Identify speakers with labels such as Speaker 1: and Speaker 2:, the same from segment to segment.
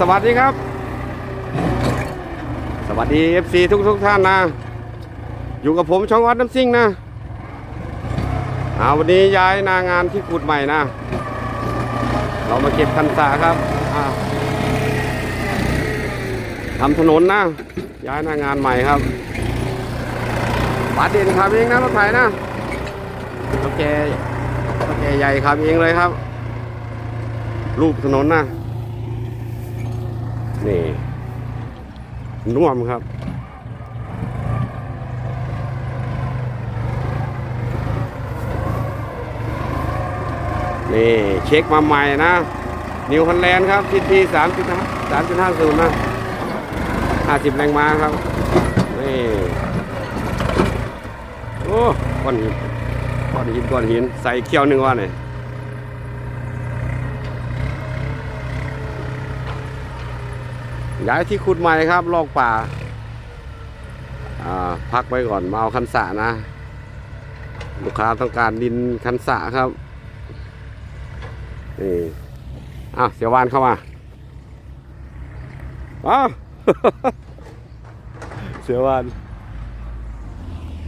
Speaker 1: สวัสดีครับ สวัสดี FC ทุกทุกท่านนะ อยู่กับผมช่องวัดน้ำซิ่งนะอาวันนี้ย้ายนางานที่ขุดใหม่นะ เรามาเก็บคันสาครับทำถนนนะ ย้ายนางานใหม่ครับปาเด่นขับเองนะรถไถนะโอเคโอเคใหญ่ขับเองเลยครับ รูปถนนนะ นี่น่วมครับ นี่เช็คมาใหม่นะ นิวฮอลแลนด์ครับทีทีสามจุดห้าสามจุดห้าศูนย์นะห้าสิบแรงม้าครับ นี่ โอ้ก้อนหินก้อนหินก้อนหิน ใส่เขี้ยวหนึ่งวันเลย ย้ายที่ขุดใหม่ครับลอกป่าพักไว้ก่อนมาเอาคันสะนะ ลูกค้าต้องการดินคันสะครับนี่อ้าวเสียววานเข้ามาอ้าวเสียววาน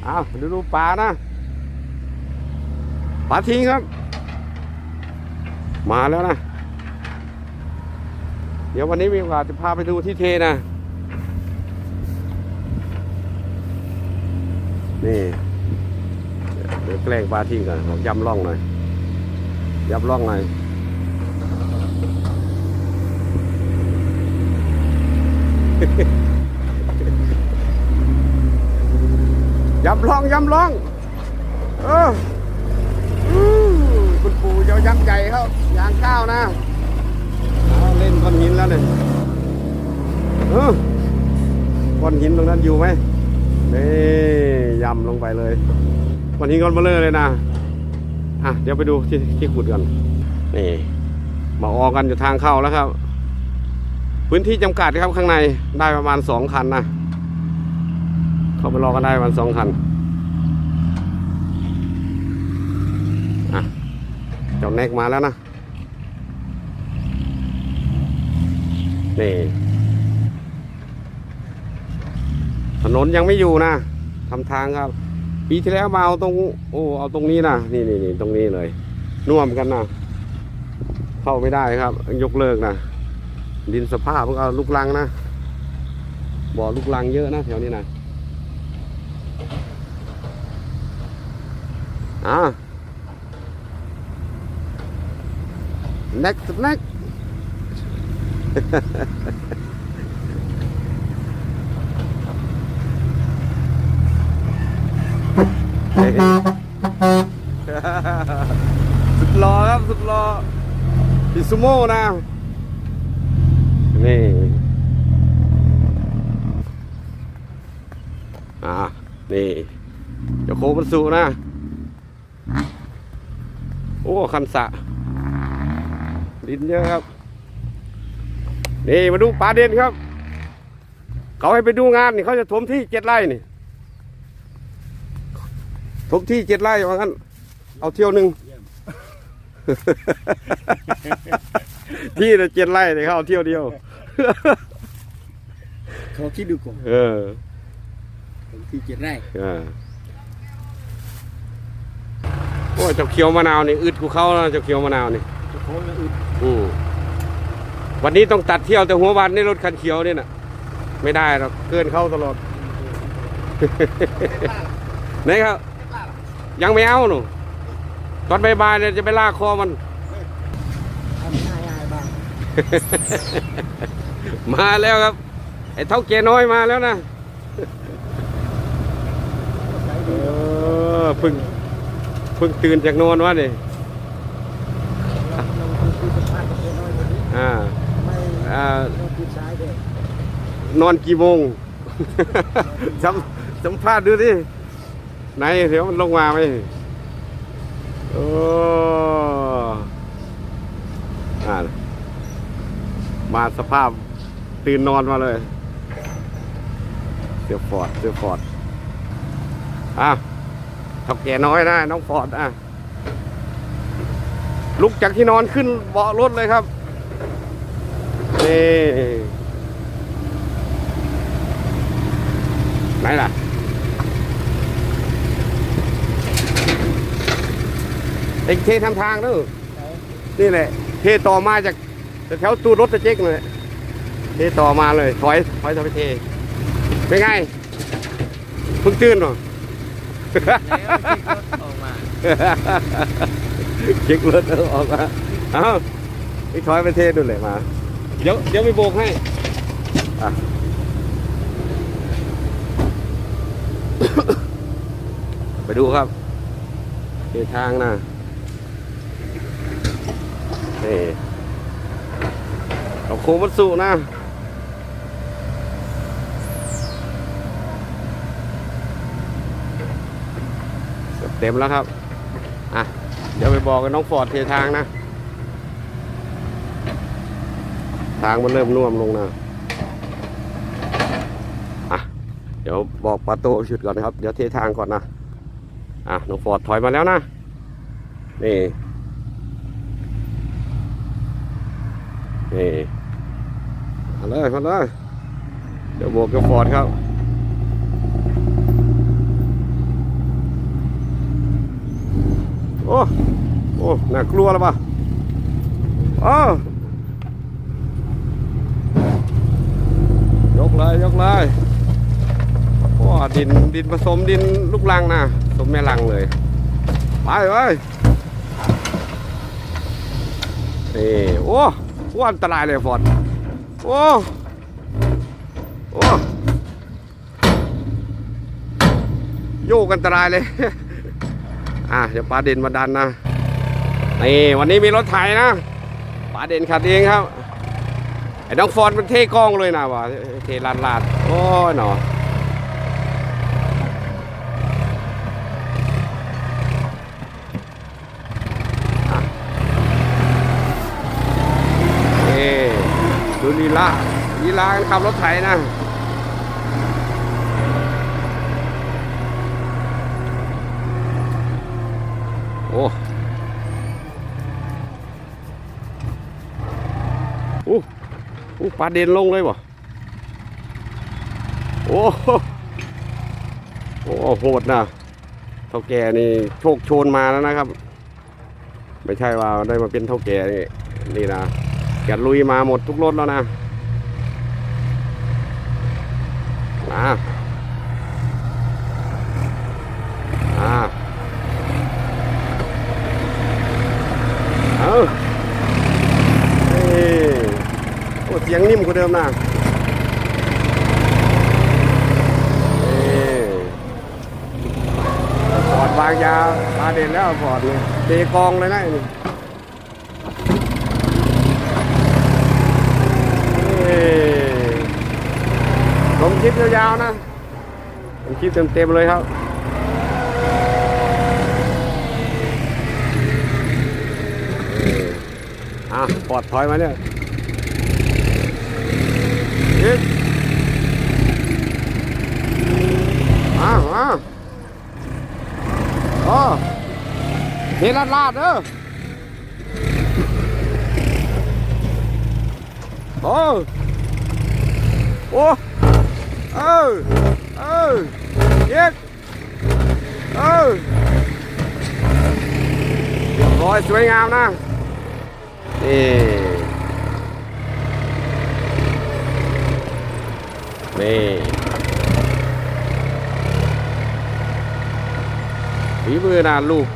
Speaker 1: อ้าวดูดูปลานะปลาทิ้งครับ มาแล้วนะ เดี๋ยววันนี้มีโอกาสจะพาไปดูที่เทนะ นี่เดี๋ยวแกล้งปลาทิ้งก่อนผมย้ำร่องหน่อยย้ำร่องหน่อยย้ำร่องย้ำร่อง เออคุณปู่เจ้าย้ำใหญ่ครับยางก้าวนะ ก้อนหินแล้วเนี่ยเออก้อนหินตรงนั้นอยู่ไหมนี่ยำลงไปเลยก้อนหินก้อนเบลอเลยนะอะเดี๋ยวไปดูที่ที่ขุดกันนี่มาออกันอยู่ทางเข้าแล้วครับ พื้นที่จำกัดครับข้างในได้ประมาณสองคันนะเข้าไปรอกันได้ประมาณสองคันอะเจ้าแนกมาแล้วนะ นี่ ถนนยังไม่อยู่นะทำทางครับ ปีที่แล้วมาเอาตรง โอ้เอาตรงนี้นะนี่นี่นี่ตรงนี้เลยน่วมกันนะเข้าไม่ได้ครับ ยกเลิกนะดินสภาพกเอาลูกลังนะบ่อลูกลังเยอะนะแถวนี้นะอ่า next next สุดหล่อครับ สุดหล่อพิซูโม่นะ นี่ อ่า นี่ เดี๋ยวโค้งมันสูนะ โอ้ คันสะดินเยอะครับ นี่มาดูปลาเด่นครับ เขาให้ไปดูงานนี่เขาจะถมที่เจ็ดไร่นี่ถมที่เจ็ดไร่ว่างั้น เอาเที่ยวหนึ่งที่ละเจ็ดไร่เนี่ยเขาเอาเที่ยวเดียว
Speaker 2: เขาคิดดูก่อน
Speaker 1: เออ
Speaker 2: ผมที่เจ็ดไร่
Speaker 1: อ่าโอ้ยเจ้าเขียวมะนาวนี่อึดกูเขานะเจ้าเขียวมะนาวนี่
Speaker 2: เจะโค้งแล้วอึด
Speaker 1: อืม วันนี้ต้องตัดเที่ยวแต่หัววันในรถคันเขียวนี่น่ะไม่ได้หรอกเกินเข้าตลอดไหนครับ ยังไม่เอาหนูตอนบ่ายๆเนี่ยจะไปลากคอมัน มาแล้วครับ ไอ้เท่าเกน้อยมาแล้วนะเพึ่งเพึ่งตื่นจากนอนวะนี่า
Speaker 2: เราคือสภาพกับเจ้น้อย
Speaker 1: อ่า นอนกี่โมงสัมสัมภาษณ์ดูดิไหนเดี๋ยวมันลงมาไหมโอ้อ่ามาสภาพตื่นนอนมาเลย เสือฟอดเสือฟอดอะทับแก่น้อยนะน้องฟอดอะลุกจากที่นอนขึ้นเบาะรถเลยครับี่ไหนล่ะ เอกเททำทางเด้อนี่แหละ เทต่อมาจากแถวตู้รถจะเจ๊กเลยเทต่อมาเลย ถอย ถอยจะไปเท เป็นไงเพิ่งตื่นหรอ
Speaker 2: ออกมา
Speaker 1: เช็ครถออกมา เอ้าไปถอยไปเทดูเลยมา เดี๋ยวเดี๋ยวไปโบกให้อะไปดูครับเททางนะนี่เอาโค้งวัดสุนะเกือบเต็มแล้วครับ อะ เดี๋ยวไปบอกกับน้องฟอร์ดเททางนะ ทางมันเริ่มน่วมลงนะอะเดี๋ยวบอกปาโต้ชุดก่อนนะครับ เดี๋ยวเททางก่อนนะอะน้องฟอร์ดถอยมาแล้วนะนี่นี่มาเลยมาเลยเดี๋ยวบอกกับฟอร์ดครับโอ้โอ้น่ากลัวแล้วปะอ้าว ยกเลยยกเลยโอ้ดินดินผสมดินลูกลังนะสมแม่ลังเลย ไปเว้ยนี่โอ้โอ้อันตรายเลยฟอร์ดโอ้โอ้โยกอันตรายเลยอะเดี๋ยวปลาเด่นมาดันนะนี่วันนี้มีรถไถนะปลาเด่นขัดเองครับ ไอ้น้องฟอนมันเท่กล้องเลยนะวะเท่ลาดลาดโอ้ยหนออะนี่ดูลีลาลีลากาขับรถไถนะโอ้โอ้ อ้ปลาเด่นลงเลยบ่โอ้โหโอ้โหดนะเท่าแก่นี่โชคโชนมาแล้วนะครับ ไม่ใช่ว่าได้มาเป็นเท่าแก่นี่นี่นะแกลุยมาหมดทุกรถแล้วนะมา เอาเอ้ยโอ้เสียงนิ่ม กว่าเดิมนะเอ้ยปอดวางยาปลาเด่นแล้วปอดนี่เตกองเลยนะนี่เอ้ยลงคลิปยาวๆนะลงคลิปเต็มๆเลยครับอะปอดถอยมาเนี่ย ยิบมามาโอ้เฮลาดลาดเด้อโอ้โอ้เออเออยิบเออเรียบร้อยสวยงามนะนี่ นี่ฝีมือนานลูก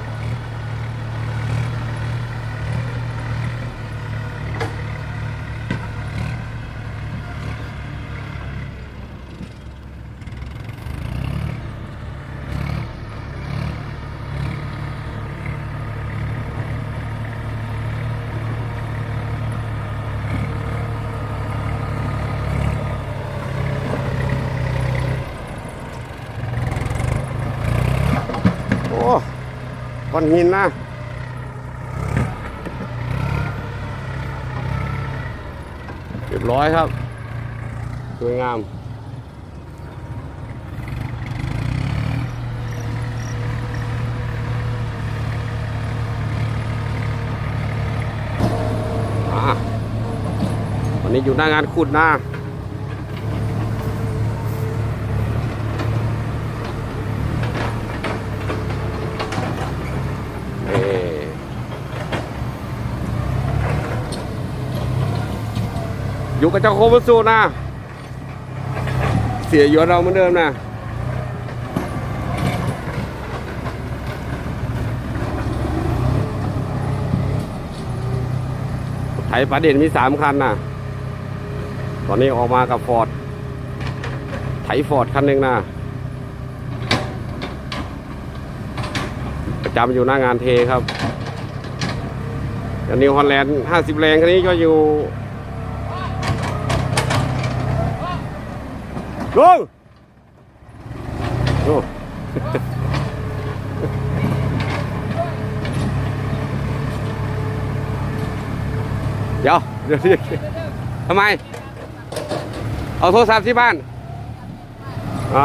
Speaker 1: โอ้ ก้อนหินนะเรียบร้อยครับ สวยงามอะวันนี้อยู่หน้างานขุดนะ อยู่กับเจ้าโคบุสุนะ เสียอยู่เราเหมือนเดิมนะ ไถประเด็นมีสามคันนะตอนนี้ออกมากับฟอร์ด ไถฟอร์ดคันหนึ่งนะประจำอยู่หน้างานเทครับอันนิวฮอลแลนด์ห้าสิบแรงคันนี้ก็อยู่ ลงโอ้เดี๋ยวเดี๋ยวเดี๋ยวทำไม เอาโทรศัพท์ที่บ้านอ๋อ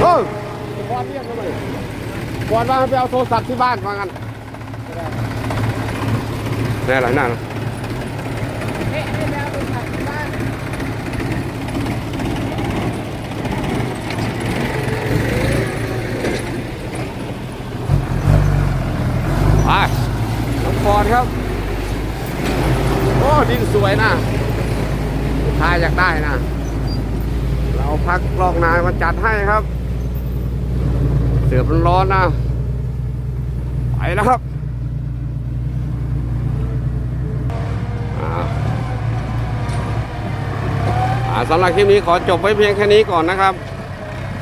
Speaker 1: โอ้ยบอลเรียกทำไมบอลว่าให้ไปเอาโทรศัพท์ที่บ้านว่างั้นแน่หลังหน้านะ
Speaker 2: เอ๊ะให้แมวไปขับที่บ้าน
Speaker 1: ไปน้อง ฟอร์ดครับ โอ้ดินสวยนะลูกค้าอยากได้นะ เราพักลอกนายมาจัดให้ครับ เสือมันร้อนนะ ไปแล้วครับอ่าสำหรับคลิปนี้ขอจบไว้เพียงแค่นี้ก่อนนะครับ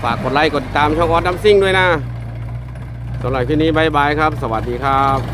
Speaker 1: ฝากกดไลค์กดติดตามช่องออสดัมซิ่งด้วยนะสำหรับคลิปนี้บายบายครับ สวัสดีครับ